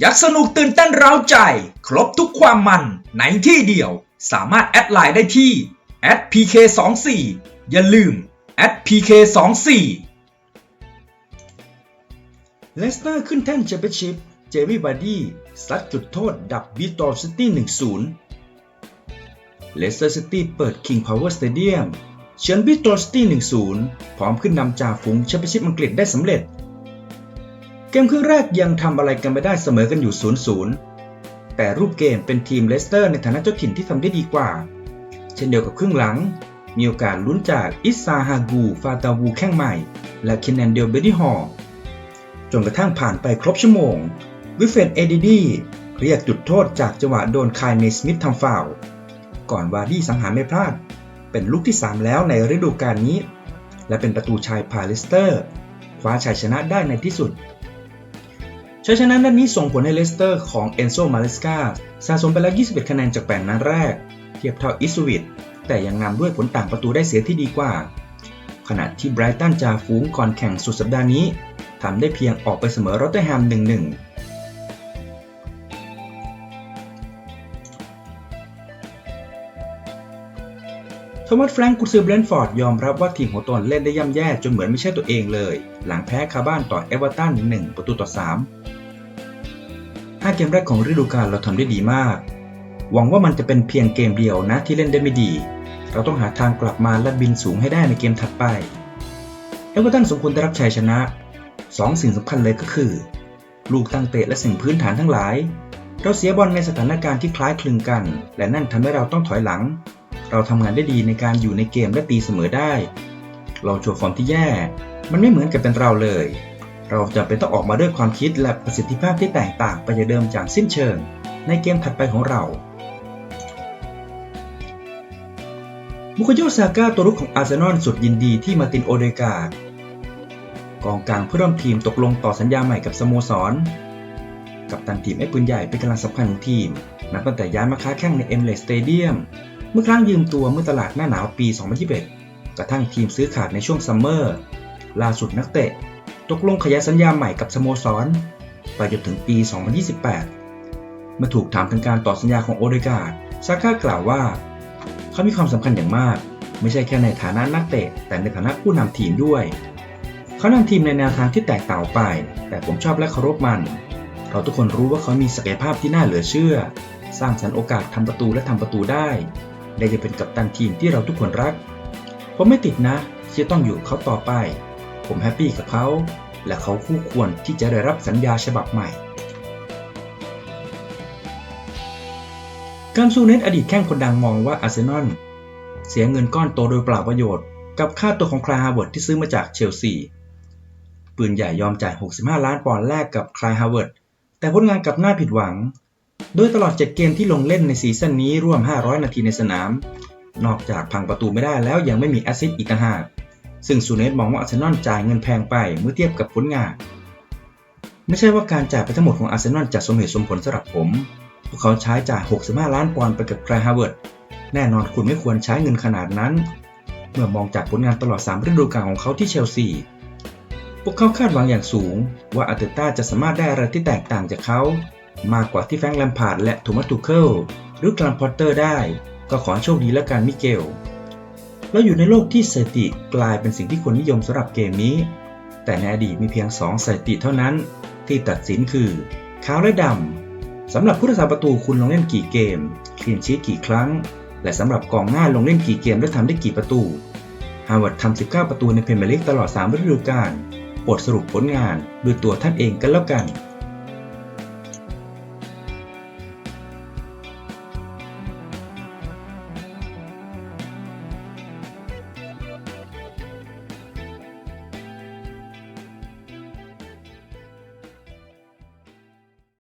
ยักสนุกตื่นเต้นเร้าใจ ครบทุกความมันในที่เดียว สามารถแอดไลน์ได้ที่ @pk24 อย่าลืม @pk24 เลสเตอร์ขึ้นแท่นแชมเปี้ยนชิพ เจมี่บาร์ดี้ซัดจุดโทษดับบีตอร์ซิตี้ 1-0 เลสเตอร์ซิตี้เปิด King Power Stadium เฉือนบีตอร์ซิตี้ 1-0 พร้อมขึ้นนำจ่าฝูงแชมเปี้ยนชิพอังกฤษได้สำเร็จ เกมครึ่งแรกยังทำอะไรกันไม่ได้เสมอกันอยู่ 0-0 แต่รูปเกมเป็นทีมเลสเตอร์ในฐานะเจ้าถิ่นที่ทำได้ดีกว่า เช่นเดียวกับครึ่งหลัง มีโอกาสลุ้นจากอิซาฮากูฟาตาวูแข้งใหม่ และเคนแนนเดลเบดี้ฮอร์จนกระทั่งผ่านไปครบชั่วโมง วิเฟนเอดิดีเรียกจุดโทษจากจังหวะโดนคายเนสมิธทำฟาวก่อนวาร์ดี้สังหารไม่พลาด เป็นลูกที่ 3 แล้วในฤดูกาลนี้ และเป็นประตูชัยพาเลสเตอร์ คว้าชัยชนะได้ในที่สุด ชัยชนะนัดนี้ส่งผลให้เลสเตอร์ของเอนโซมาเลสกาสะสมไปแล้ว 21 คะแนนจาก 8 นัดแรก เทียบเท่าอิสวิตแต่ยังนำด้วยผลต่างประตูได้เสียที่ดีกว่า ขณะที่ไบรตันจาฟูงก่อนแข่งสุดสัปดาห์นี้ทำได้เพียงออกไปเสมอรอตเตอร์แฮม 1-1 มัสแฟรงก์กุซือเบรนฟอร์ดยอมรับว่าทีมของตนเล่นได้ย่ำแย่จนเหมือนไม่ใช่ตัวเองเลย หลังแพ้คาบ้านต่อเอเวอร์ตัน 1 ประตูต่อ 3 5 เกมแรกของฤดูกาลเราทำได้ดีมาก หวังว่ามันจะเป็นเพียงเกมเดียวนะที่เล่นได้ไม่ดี เราต้องหาทางกลับมาและบินสูงให้ได้ในเกมถัดไปเอเวอร์ตันสมควรได้รับชัยชนะ 2 สิ่งสำคัญเลยก็คือ ลูกตั้งเตะและสิ่งพื้นฐานทั้งหลาย เราเสียบอลในสถานการณ์ที่คล้ายคลึงกัน และนั่นทำให้เราต้องถอยหลัง เราทำงานได้ดีในการอยู่ในเกมและตีเสมอได้ เราโชว์ฟอร์มที่แย่ มันไม่เหมือนกับเป็นเราเลย เราจะเป็นต้องออกมาด้วยความคิดและประสิทธิภาพที่แตกต่างไปจากเดิมจากสิ้นเชิง ในเกมถัดไปของเราบุคโยซาก้าตัวรุกของอาร์เซนอลสุดยินดีที่มาตินโอเดกากองกลางเพื่อร่วมทีมตกลงต่อสัญญาใหม่กับสโมสร กับตันทีมไอ้ปืนใหญ่เป็นกำลังสำคัญของทีม นับตั้งแต่ย้ายมาค้าแข่งในเอ็มเลสเตเดียม เมื่อครั้งยืมตัวเมื่อตลาดหน้าหนาวปี 2021 กระทั่งทีมซื้อขาดในช่วงซัมเมอร์ ล่าสุดนักเตะ ตกลงขยายสัญญาใหม่กับสโมสร ไปจนถึงปี 2028 เมื่อถูกถามถึงการต่อสัญญาของโอเดกาดซาก้ากล่าวว่า เขามีความสำคัญอย่างมาก ไม่ใช่แค่ในฐานะนักเตะ แต่ในฐานะผู้นำทีมด้วย เขานำทีมในแนวทางที่แตกต่างไป แต่ผมชอบและเคารพมัน เราทุกคนรู้ว่าเขามีศักยภาพที่น่าเหลือเชื่อ สร้างสรรค์โอกาสทำประตูและทำประตูได้ และจะเป็นกัปตันทีมที่เราทุกคนรัก ผมไม่ติดนะที่จะต้องอยู่กับเขาต่อไป ผมแฮปปี้กับเขา และเขาคู่ควรที่จะได้รับสัญญาฉบับใหม่ การซูเนตอดีตแข้งคนดังมองว่าอาร์เซนอลเสียเงินก้อนโตโดยเปล่าประโยชน์ กับค่าตัวของคลายฮาเวิร์ดที่ซื้อมาจากเชลซีปืนใหญ่ยอมจ่าย 65 ล้านปอนด์แลกกับคลายฮาเวิร์ด แต่ผลงานกลับน่าผิดหวัง โดยตลอด 7 เกมที่ลงเล่นในซีซั่นนี้ร่วม 500 นาทีในสนาม นอกจากพังประตูไม่ได้แล้วยังไม่มีแอสซิสต์อีกต่างหาก ซึ่งซูเนตมองว่าอาร์เซนอลจ่ายเงินแพงไปเมื่อเทียบกับผลงาน ไม่ใช่ว่าการจ่ายไปทั้งหมดของอาร์เซนอลจะสมเหตุสมผลสำหรับผม พวกเขาใช้จ่าย 65 ล้านปอนด์ไปกับคลายฮาวเวิร์ด แน่นอนคุณไม่ควรใช้เงินขนาดนั้น เมื่อมองจากผลงานตลอด 3 ฤดูกาลของเขาที่เชลซี พวกเขาคาดหวังอย่างสูง ว่าอาร์เตต้าจะสามารถได้อะไรที่แตกต่างจากเขา มากกว่าที่แฟรงค์แลมพาร์ดและโทมัสตูเคิลหรือกรันพอตเตอร์ได้ ก็ขอโชคดีแล้วกันมิเกลเราอยู่ในโลกที่สถิติกลายเป็นสิ่งที่คนนิยมสำหรับเกมนี้ แต่ในอดีตมีเพียง 2สถิติเท่านั้น ที่ตัดสินคือขาวและดำสำหรับผู้รักษาประตูคุณลงเล่นกี่เกมคลีนชีตกี่ครั้ง และสำหรับกองหน้าลงเล่นกี่เกมและทำได้กี่ประตูฮาวเวิร์ดทำ 19 ประตูในพรเมียร์ลีกตลอด 3 ฤดูกาลโปรดสรุปผลงานด้วยตัวท่านเองกันแล้วกัน